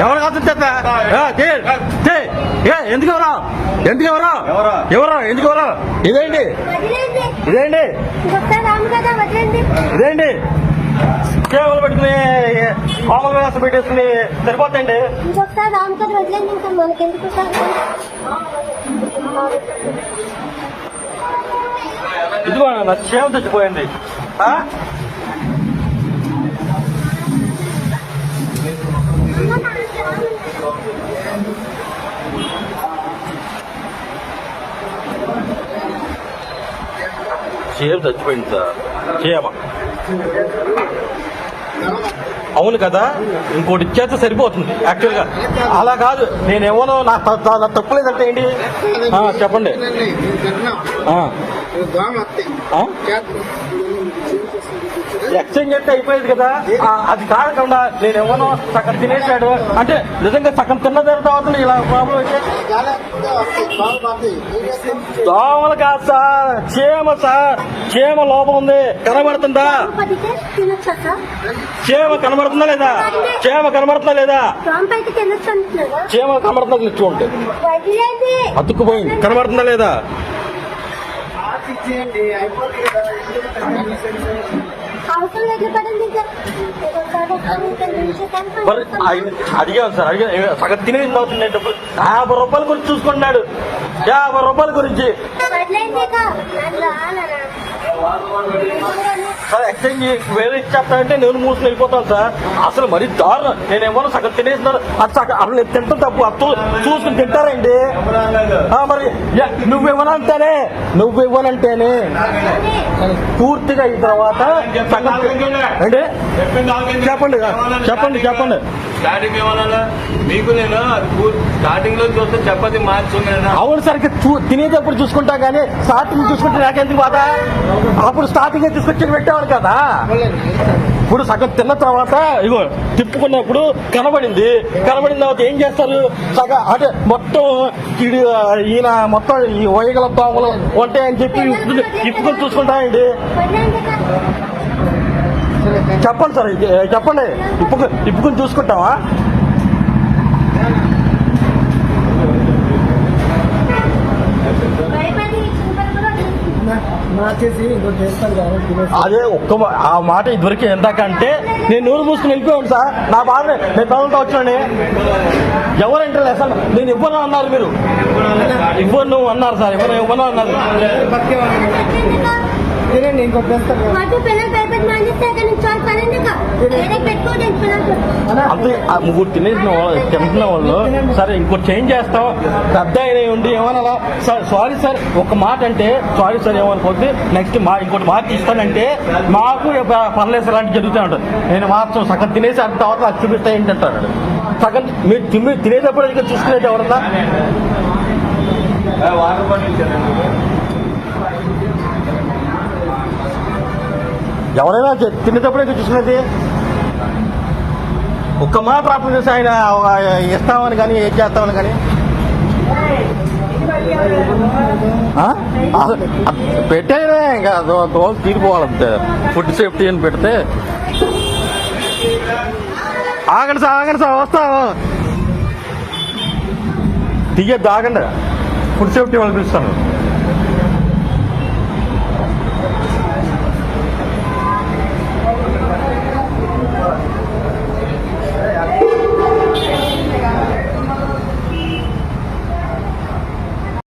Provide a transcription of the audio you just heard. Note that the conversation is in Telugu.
ఎవరు కాదు ఎందుకు ఎవరా? ఎందుకు ఎవరా? ఎవరా? ఎవరా? ఎందుకు ఎవరా? ఇదేంటి? ఇదేంటి? ఇదేంటి? కేవలం పెట్టుకుని మామూలు వ్యవస్థ పెట్టేసుకుని సరిపోతాయండి ఇదిగో నా క్షేమం చచ్చిపోయింది. చీమ చచ్చిపోయింది సార్. చీమ అవును కదా? ఇంకోటి ఇచ్చేస్తే సరిపోతుంది యాక్చువల్గా అలా కాదు నేనేమోనో నా త- త- నా తప్పులేదంటే ఏంటి? చెప్పండి? ఎక్స్చేంజ్ అయితే అయిపోయేది కదా. అది కాకుండా నేనేమోనో సగం తినేసాడు అంటే నిజంగా సగం తిన్న తర్వాత ఇలా ప్రాబ్లం అయితే. దోమలు కాదు సార్. చీమ సార్. చీమ లోపం ఉంది. కనబడుతుందా? పడితే చీమ కనబడుతుందా లేదా? చీమ కనబడుతుందా లేదా? రాంప్ అయితే తినొచ్చు చీమ కనబడుతుందా లేదా చూడండి. అతుక్కుపోయింది. కనబడుతుందా లేదా? మరి ఆయన అడిగాను సార్ అడిగా. సగం తినేది అవుతుంది డబ్బులు. యాభై రూపాయల గురించి చూసుకున్నాడు యాభై రూపాయల గురించి. సార్ ఎక్స్చేంజ్ వేరే ఇచ్చేస్తానంటే నేను మూసుకుని వెళ్ళిపోతాను సార్? అసలు మరీ దారుణం. నేనేమో సగం తినేసినాను. అది సగం అసలు నేను తింటాం తప్పు. అత్తు చూసుకుని తింటారండి. మరి యా, నువ్వు ఇవ్వనంటేనే నువ్వు ఇవ్వనంటేనే పూర్తిగా అయిన తర్వాత చెప్పండి చెప్పండి చెప్పండి. స్టార్టింగ్ ఏమన్నా మీకు నేను? స్టార్టింగ్లో చూస్తే చపాతి మార్చుకున్నాను అవును చూ తినేటప్పుడు చూసుకుంటా కానీ స్టార్టింగ్ చూసుకుంటే నాకెందుకు బాధ? అప్పుడు స్టార్టింగ్ తీసుకొచ్చి పెట్టేవాడు కదా. ఇప్పుడు సగం తిన్న తర్వాత ఇగో తిప్పుకున్నప్పుడు కనబడింది. కనబడిన తర్వాత ఏం చేస్తారు? సగం అంటే మొత్తం ఈడు, ఈయన మొత్తం ఈ వైగల పాములు ఉంటాయని చెప్పి ఇప్పుకొని చూసుకుంటాయండి. చెప్పండి సార్ చెప్పండి. ఇప్పుకు ఇప్పుకొని చూసుకుంటావా? అదే ఒక్క ఆ మాట ఇదివరకు ఎంతకంటే నేను నూరు మూసుకుని వెళ్ళిపోయాను సార్. నా బాధ నేను పిల్లలతో వచ్చాను ఇంటర్ సార్. నేను ఇవ్వను అన్నారు మీరు. ఇవ్వను అన్నారు సార్ ఇవ్వను ఇవ్వను అన్నారు. అంతే ఆ ముగ్గురు తినేసిన వాళ్ళు తింటున్న వాళ్ళు సరే ఇంకోటి చేంజ్ చేస్తాం. పెద్ద అయిన ఉండి ఏమన్నా సార్ సారీ సార్ ఒక మాట అంటే సారీ సార్ ఏమనుకోద్ది నెక్స్ట్ మా ఇంకోటి మాట ఇస్తానంటే మాకు పర్లేదు సార్ అలాంటి జరుగుతూ ఉంటుంది నేను మాత్రం సగం తినేసి అంత తర్వాత అది చూపిస్తా ఏంటంటాడు సగం మీరు తిని తినేటప్పుడు ఇంకా చూసుకునేది ఎవరన్నా? వాటర్ ఎవరైనా చె- తినేటప్పుడు చూసుకునేది? ఒక్క మాట ప్రార్థన చేసి ఆయన ఇస్తామని కానీ ఏం చేస్తామని కానీ? పెట్టాయినా ఇంకా దో- తీరిపోవాలంతే ఫుడ్ సేఫ్టీ అని పెడితే. ఆగండి సార్ ఆగండి సార్ వస్తాము దిగద్దు ఆగండి. ఫుడ్ సేఫ్టీ వాళ్ళు పిలుస్తాను.